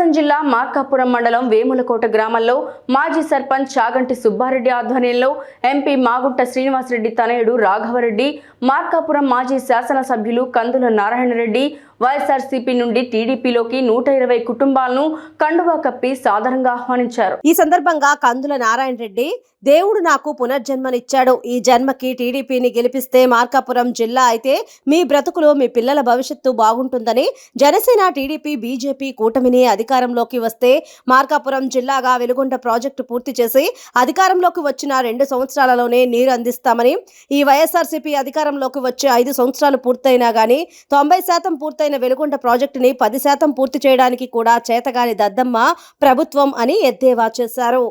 ప్రకాశం జిల్లా మార్కాపురం మండలం వేములకోట గ్రామంలో మాజీ సర్పంచ్ చాగంటి సుబ్బారెడ్డి ఆధ్వర్యంలో ఎంపీ మాగుంట శ్రీనివాసరెడ్డి తనయుడు రాఘవరెడ్డి మార్కాపురం మాజీ శాసనసభ్యులు కందుల నారాయణరెడ్డి వైఎస్ఆర్సీపీ నుండి టీడీపీలోకి నూట ఇరవై కుటుంబాలను కండువా కప్పి సాదరంగా ఆహ్వానించారు. ఈ సందర్భంగా కందుల నారాయణ రెడ్డి దేవుడు నాకు పునర్జన్మనిచ్చాడు. ఈ జన్మకి టీడీపీని గెలిపిస్తే మార్కాపురం జిల్లా అయితే మీ బ్రతుకులో మీ పిల్లల భవిష్యత్తు బాగుంటుందని జనసేన టీడీపీ బీజేపీ కూటమిని అధికారంలోకి వస్తే మార్కాపురం జిల్లాగా వెలుగొండ ప్రాజెక్టు పూర్తి చేసి అధికారంలోకి వచ్చిన రెండు సంవత్సరాలలోనే నీరు అందిస్తామని ఈ వైఎస్ఆర్సీపీ అధికారంలోకి వచ్చే ఐదు సంవత్సరాలు పూర్తయినా గానీ తొంభై శాతం పూర్తయిన వెలుగొండ ప్రాజెక్టుని పది శాతం పూర్తి చేయడానికి కూడా చేతగాని దద్దమ్మ ప్రభుత్వం అని ఎద్దేవా చేశారు.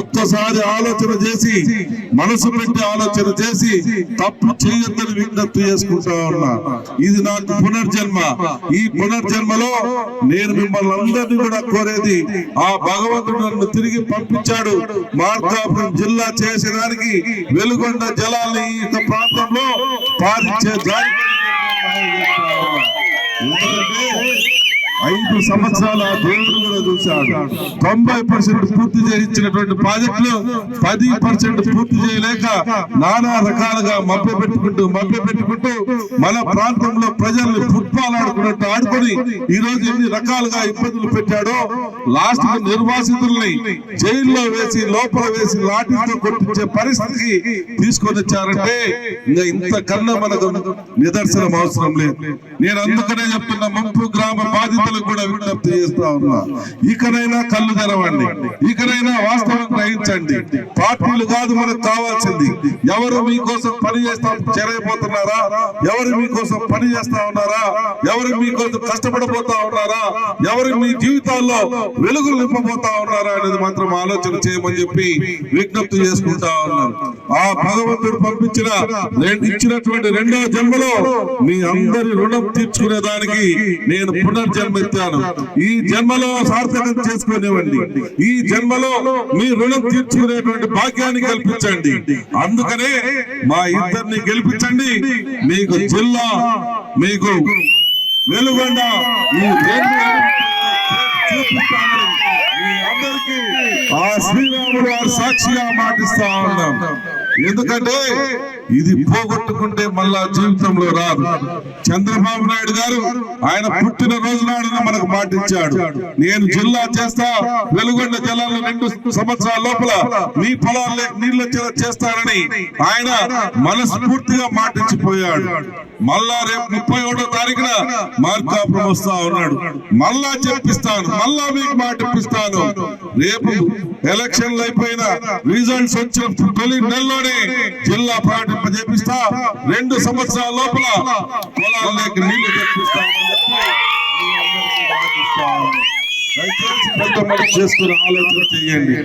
ఒక్కసారి ఆలోచన చేసి మనసు పెట్టి ఆలోచన చేసి తప్పు చేయొద్దని విజ్ఞప్తి చేసుకుంటా ఉన్నా. ఇది నాకు పునర్జన్మ. ఈ పునర్జన్మలో నేను మిమ్మల్ని అందరినీ కూడా కోరేది ఆ భగవంతుడు నన్ను తిరిగి పంపించాడు. మార్కాపురం జిల్లా చేసేదానికి వెలుగొండ జలాల్ని ఈ ప్రాంతంలో పారించే దారి ఎందుకంటే ఐదు సంవత్సరాల దేవుడు కూడా చూశాడు. తొంభై పర్సెంట్ పూర్తి చేయించినటువంటి ప్రాజెక్టులు పది పర్సెంట్ పూర్తి చేయలేక నానా రకాలుగా మభ్య పెట్టుకుంటూ మభ్య పెట్టుకుంటూ మన ప్రాంతంలో ప్రజల్ని ఫుట్బాల్ ఆడుకున్నట్టు ఆడుకొని ఈ రోజు ఎన్ని రకాలుగా ఇబ్బందులు పెట్టాడో లాస్ట్ నిర్వాసితుల్ని జైల్లో వేసి లోపల వేసి లాఠీతో కొట్టించే పరిస్థితికి తీసుకొని వచ్చారంటే ఇంకా ఇంతకన్నా మనకు నిదర్శనం అవసరం లేదు. నేను అందుకనే చెప్తున్నా ముంపు గ్రామ బాధితులకు కూడా విజ్ఞప్తి చేస్తా ఉన్నా. ఇకనైనా కళ్ళు తెరవండి. ఇకనైనా వాస్తవం గ్రహించండి. పార్టీలు కాదు మనకు కావాల్సింది. ఎవరు మీకోసం పని చేస్తా చెరగపోతున్నారా ఎవరు మీకోసం పని చేస్తా ఉన్నారా? ఎవరు మీకోసం కష్టపడబోతా ఉన్నారా? ఎవరు మీ జీవితాల్లో వెలుగులు నింపబోతా ఉన్నారా అనేది మాత్రం ఆలోచన చేయమని చెప్పి విజ్ఞప్తి చేసుకుంటా ఉన్నాను. ఆ భగవంతుడు పంపించిన ఇచ్చినటువంటి రెండో జన్మలో మీ అందరి రుణం తీర్చుకునే దానికి నేను పునర్జన్మ ఎత్తాను ఈ జన్మలో సార్థకం చేసుకునేవండి ఈ జన్మలో మీ రుణం తీర్చుకునేటువంటి భాగ్యాన్ని కల్పించండి. అందుకనే మా ఇద్దరిని గెలిపించండి. మీకు జిల్లా మీకు వెలుగొండ ఈ అందరికీ ఆ శ్రీరాముడు సాక్షిగా మాటిస్తా ఉన్నాం. ఎందుకంటే ఇది పోగొట్టుకుంటే మళ్ళా జీవితంలో రాదు. చంద్రబాబు నాయుడు గారు ఆయన పుట్టిన రోజు నాడున మనకు మాటిచ్చాడు. నేను జిల్లా చేస్తా వెలుగొండ జలాల్లో రెండు సంవత్సరాల లోపల మీ పొలాల్లో నీళ్ళు చేస్తానని ఆయన మనస్ఫూర్తిగా మాటించిపోయాడు మళ్ళా రేపు ముప్పై ఒకటో తారీఖున మార్కాపురం వస్తా ఉన్నాడు. మళ్ళా చెప్పిస్తాను మళ్ళా మీకు మాట ఇప్పిస్తాను రేపు ఎలక్షన్లు అయిపోయిన రిజల్ట్స్ వచ్చిన తొలి నెలలోనే జిల్లా పార్టీ చేపిస్తా రెండు సంవత్సరాల లోపల పొలాల్లోకి నీళ్ళు తెప్పిస్తామని దయచేసి పెద్ద చేసుకుని ఆలోచన చేయండి.